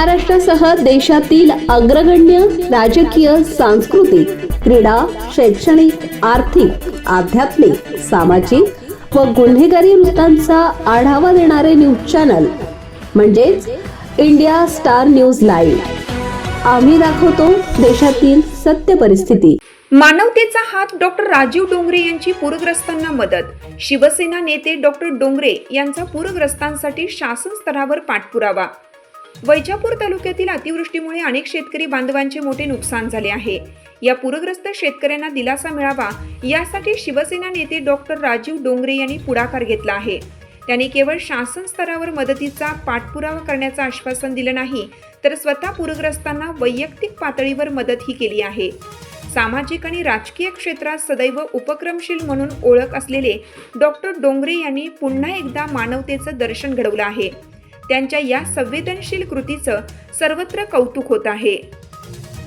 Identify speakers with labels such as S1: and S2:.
S1: महाराष्ट्रासह देशातील अग्रगण्य राजकीय सांस्कृतिक क्रीडा शैक्षणिक आर्थिक आध्यात्मिक सामाजिक व गुन्हेगारी वृत्तांचा आढावा देणारे न्यूज चॅनल म्हणजेच इंडिया स्टार न्यूज लाईव्ह. आम्ही दाखवतो देशातील सत्य परिस्थिती.
S2: मानवतेचा हात डॉक्टर राजीव डोंगरे यांची पूरग्रस्तांना मदत. शिवसेना नेते डॉक्टर डोंगरे यांचा पूरग्रस्तांसाठी शासन स्तरावर पाठपुरावा. वैजापूर तालुक्यातील अतिवृष्टीमुळे अनेक शेतकरी बांधवांचे मोठे नुकसान झाले आहे. या पूरग्रस्त शेतकऱ्यांना दिलासा मिळावा यासाठी शिवसेना नेते डॉक्टर राजीव डोंगरे यांनी पुढाकार घेतला आहे. त्यांनी केवळ शासन स्तरावर मदतीचा पाठपुरावा करण्याचं आश्वासन दिलं नाही तर स्वतः पूरग्रस्तांना वैयक्तिक पातळीवर मदतही केली आहे. सामाजिक आणि राजकीय क्षेत्रात सदैव उपक्रमशील म्हणून ओळख असलेले डॉक्टर डोंगरे यांनी पुन्हा एकदा मानवतेचं दर्शन घडवलं आहे. त्यांच्या या संवेदनशील कृतीचं सर्वत्र कौतुक होत आहे.